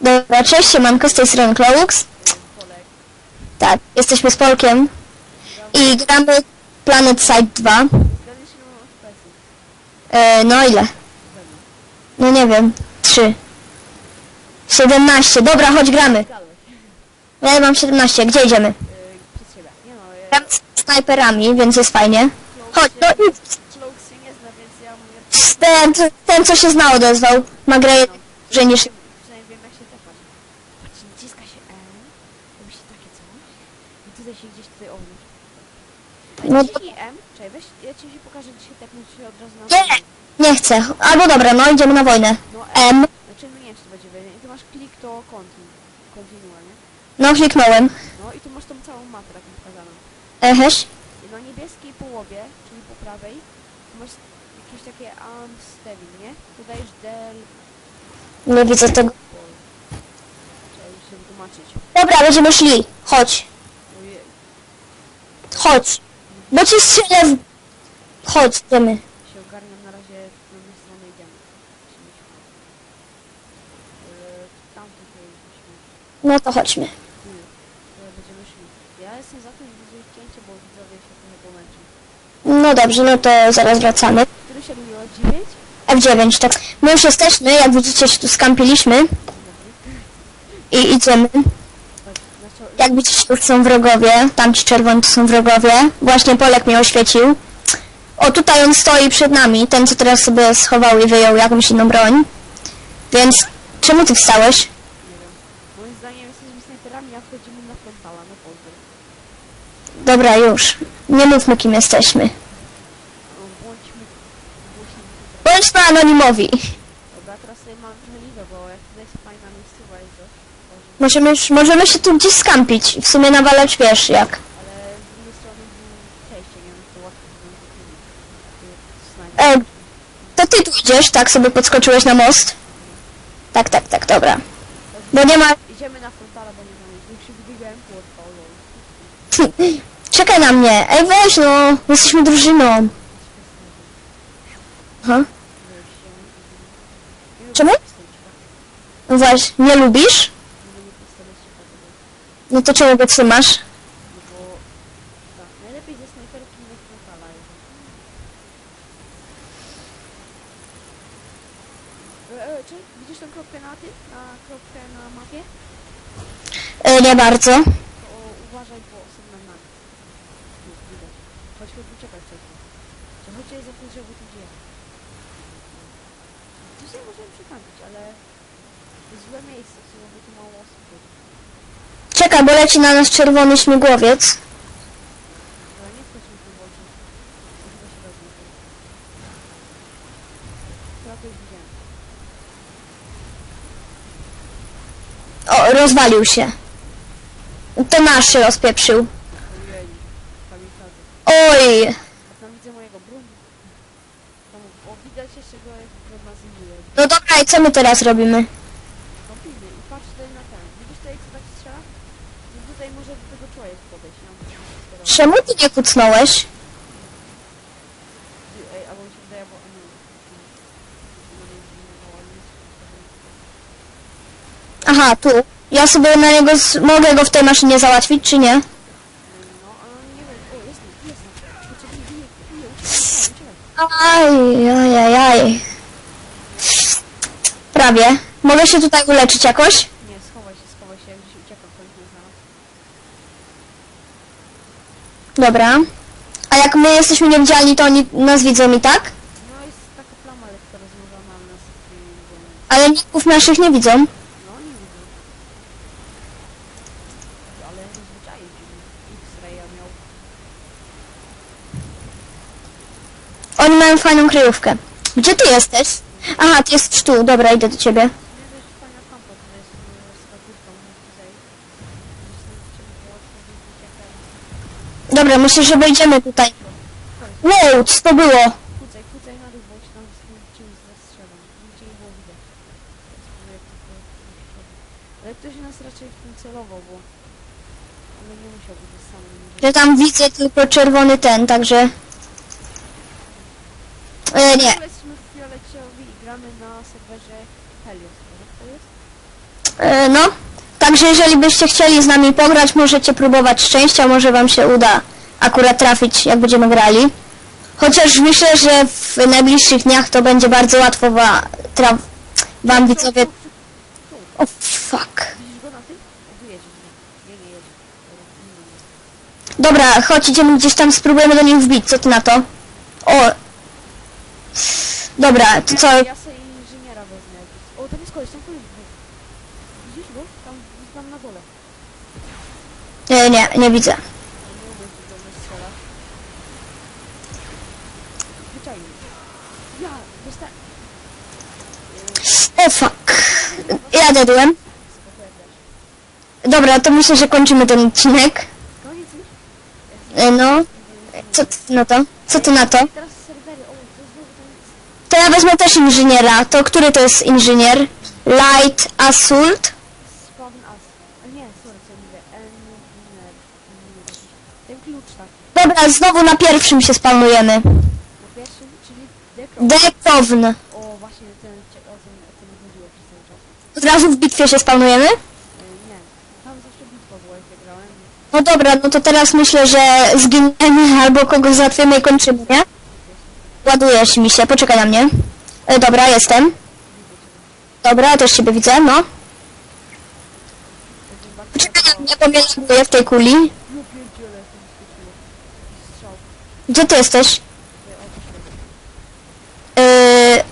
Dobra, cześć, siemanko, z tej strony. Tak, jesteśmy z Polkiem i gramy Planet Side 2. Zgadnij się na FPS-y. E, no ile? No nie wiem, 3. 17, dobra, chodź gramy. Ja mam 17, gdzie idziemy? Gram z snajperami, więc jest fajnie. Chodź, no i Cloak się nie zna, więc ja mówię... ten, ten co się zna odezwał. Ma grę dłużej niż... Przynajmniej wiem jak się tepać. Patrz, naciska się M, robi się takie coś i tutaj się gdzieś tutaj odnieść. No to- czekaj, weź, ja ci się pokażę, gdzie się tepnąć się od razu na... Nie, nie chcę. Albo dobra, no idziemy na wojnę. No M, Znaczy, no nie wiem, czy to będzie wiedzieć. I ty masz klik, to continue. Continue, nie? no kliknąłem. No i tu masz tą całą mapę taką pokazaną. Eheś. Na niebieskiej połowie, czyli po prawej, masz jakieś takie unstable, nie? Tu dajesz del... Nie widzę tego. Trzeba się wytłumaczyć. Dobra, będziemy szli. Chodź, Ojej. chodź. Bo ci strzelę w... Chodź, idziemy. się ogarniam na razie w którą stronę idziemy. Się. Eee, Tam tutaj No to chodźmy. tu, to będziemy szli. Ja jestem za tym, żeby zrobić cięcie, bo widzowie się trochę pomęczą. No dobrze, no to zaraz wracamy. Który się robiło? 9? F9, tak. My już jesteśmy, jak widzicie się tu skampiliśmy i idziemy. Jak widzicie, tu są wrogowie, tamci czerwoni to są wrogowie. Właśnie Polek mnie oświecił. O, tutaj on stoi przed nami, ten co teraz sobie schował i wyjął jakąś inną broń. Więc, czemu ty wstałeś? Moim zdaniem jesteśmy snajperami, a wchodzimy na frontala, pozdro. Dobra, już. Nie mówmy kim jesteśmy. Bądźmy głośni. Bądźmy anonimowi. Dobra, teraz sobie mam trochę liwę, bo jak tutaj jest fajna miejscowa jest to, może, Możemy, już- możemy się tu gdzieś skampić i w sumie nawalać, wiesz, jak. ale z drugiej strony było przejście, nie wiem, to łatwo będzie E, to ty tu idziesz, tak sobie podskoczyłeś na most? Tak, tak, tak, dobra. Bo nie ma... Idziemy na frontala, bo nie znam, jak się wybiegałem, to odpał, Czekaj na mnie. Ej, weź no, jesteśmy drużyną. Aha. Czemu? No właśnie, nie lubisz? No to czemu go trzymasz? No bo tak, najlepiej ze snajperki niż frontala jest. E, e, czy widzisz tą kropkę na tym? Na kropkę na mapie? E, nie bardzo. To uważaj, bo są na nami. Tu, widać. Chodź, chodź, uciekaj wcześniej. Czy chodźcie za tym drzewu tu gdzie? Dzisiaj możemy przekampić, ale złe miejsce, sumie, bo tu mało osób jest. Czekaj, bo leci na nas czerwony śmigłowiec. O, rozwalił się. To nasz się rozpieprzył. Oj, no dobra, i co my teraz robimy? Kąpimy i patrz tutaj na ten. Widzisz tutaj co tak strzela? No tutaj może do tego człowiek podejść, ja mam sterować. Czemu ty nie kucnąłeś? Aha, tu. Ja sobie na niego z... mogę go w tej maszynie załatwić, czy nie? Aj, aj, aj, aj. Prawie. Mogę się tutaj uleczyć jakoś? Nie, schowaj się, schowaj się, jak gdzieś uciekam, to nie znalazł. Dobra. A jak my jesteśmy niewidzialni, to oni nas widzą i tak? No jest taka plama lekko rozłożona na i Ale ników naszych nie widzą. No nie widzę. Ale zwyczajnie X-Raya miał. Oni mają fajną kryjówkę. Gdzie ty jesteś? Aha, ty jesteś tu. Dobra, idę do ciebie. Nie wiesz, fajna kampa, to jest e, z kagurką tutaj. Dobra, myślę, że wejdziemy tutaj. Wow, co to było? Kucaj, kucaj na dół, bo ci tam z czymś zastrzelam. Nigdzie nie było widać. Ale ktoś nas raczej w tym celował, bo... Ale nie musiałby być sam. Że tam widzę tylko czerwony ten, także... E, nie, Jesteśmy w Fioleciowi i gramy na serwerze Helios, może to jest? E, no. Także jeżeli byście chcieli z nami pograć, możecie próbować szczęścia, może wam się uda akurat trafić, jak będziemy grali. Chociaż myślę, że w najbliższych dniach to będzie bardzo łatwo wa, wam widzowie... O fuck. Widzisz go na tym? O, tu jedzie. Nie, nie, nie jedzie. Dobra, nie, nie. Dobra, chodź, idziemy gdzieś tam, spróbujemy do nich wbić, co ty na to? O! Dobra, to co? Ja, ja sobie inżyniera wezmę. jakiś. O, tam jest koleś, tam koleś. był. Widzisz Tam, na dole. Nie, nie, nie widzę. Nie do mnie. Ja, dostałem. O fuck. Ja dedłem. Też. Dobra, to myślę, że kończymy ten odcinek. Koniec już? E, No, co ty na to? Co ty na to? I teraz serwery, o, to znowu tam jest. To ja wezmę też inżyniera. To który to jest inżynier? Light Assault? Spawn as. A nie, sorry, co mówię. Engineer. Engineer. Ten klucz tak. Dobra, znowu na pierwszym się spawnujemy. Na pierwszym, czyli dekro. Dekown. O, właśnie ten, o tym, o tym chodziło przez cały czas. Od razu w bitwie się spawnujemy? E, nie, tam zawsze bitwa była, jak ja grałem. No dobra, no to teraz myślę, że zginiemy albo kogoś załatwimy i kończymy, nie? Ładujesz mi się, poczekaj na mnie. E, dobra, jestem. Dobra, też ciebie widzę, no. Poczekaj na mnie, bo mnie w tej kuli. No pierdziele, jak mi skoczyło. Strzał. Gdzie ty jesteś? Yy,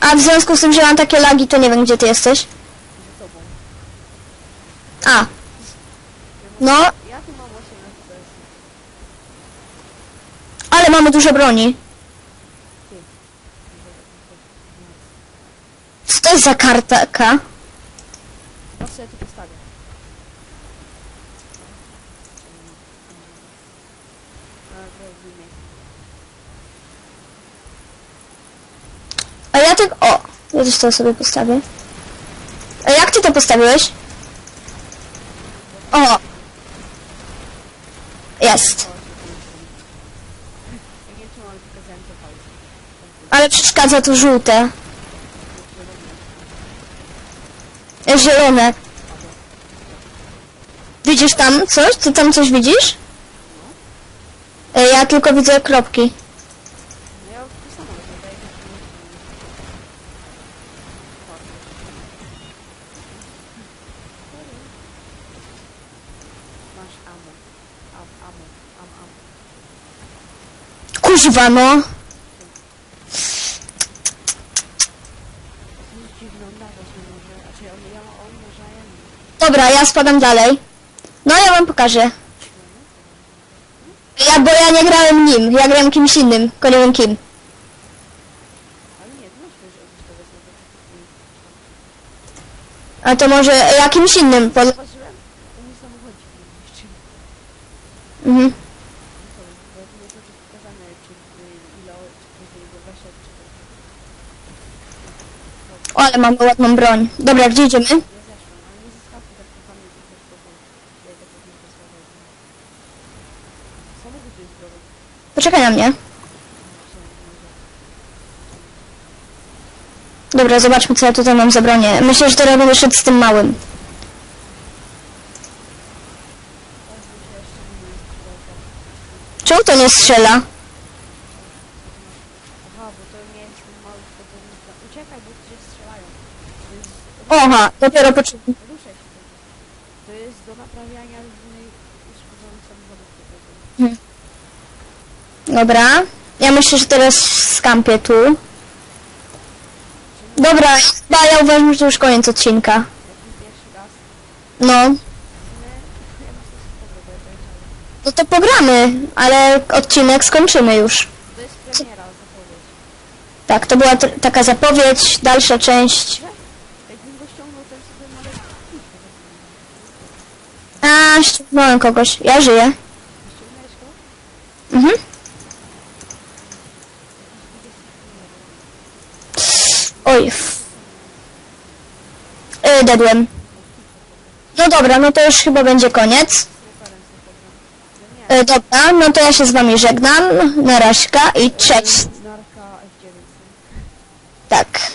a w związku z tym, że mam takie lagi, to nie wiem, gdzie ty jesteś. A, Ja no, mam- Ja tu mam 8 FPS. ale mamy dużo broni. Co to jest za kartaka? Patrz sobie tu postawię. A, robimy. A ja tak... O, ja też to sobie postawię. A jak ty to postawiłeś? O! Jest. To. Ale przeszkadza tu żółte. Zielone. Widzisz tam coś? Ty tam coś widzisz? E, Ja tylko widzę kropki. No ja to samo wydaje mi się, że Masz amo. Am. Am, no. Dobra, ja spadam dalej. No ja wam pokażę. Ja, bo ja nie grałem nim, ja grałem kimś innym, wiem kim. A to może jakimś innym. To mi samochodzi jeszcze. Mhm. Bo tu jest oczywiście pokazane, czy y, ile, czy ktoś do niego weszedł, czy to... O, ale mamy ładną broń. Dobra, gdzie idziemy? Poczekaj na mnie. Dobra, zobaczmy co ja tutaj mam za bronię. Myślę, że teraz będę szedł z tym małym. Ozwy się jeszcze nie jest skrzydełka. Czemu to nie strzela? Aha, bo to ten mały podwodnika. Uciekaj, bo cię strzelają. To jest... Oha, dopiero poczekaj. Ruszaj się tego. To jest do naprawiania różnych uszkodzonych samochodów. prostu. Dobra. Ja myślę, że teraz skampię tu. Dobra, chyba ja uważam, że to już koniec odcinka. No, Ale ja myślę, że to bo ja powiedziałem. No to pogramy, ale odcinek skończymy już. To jest premiera, zapowiedź. Tak, to była taka zapowiedź, dalsza część. Jakbym. A, ściągnąłem kogoś. Ja żyję. Ściągnąłeś go? Mhm. Oj. f- Yy, dedłem. No dobra, no to już chyba będzie koniec. Yy, dobra, no to ja się z wami żegnam. Na raźka i cześć. Narka F9. Tak.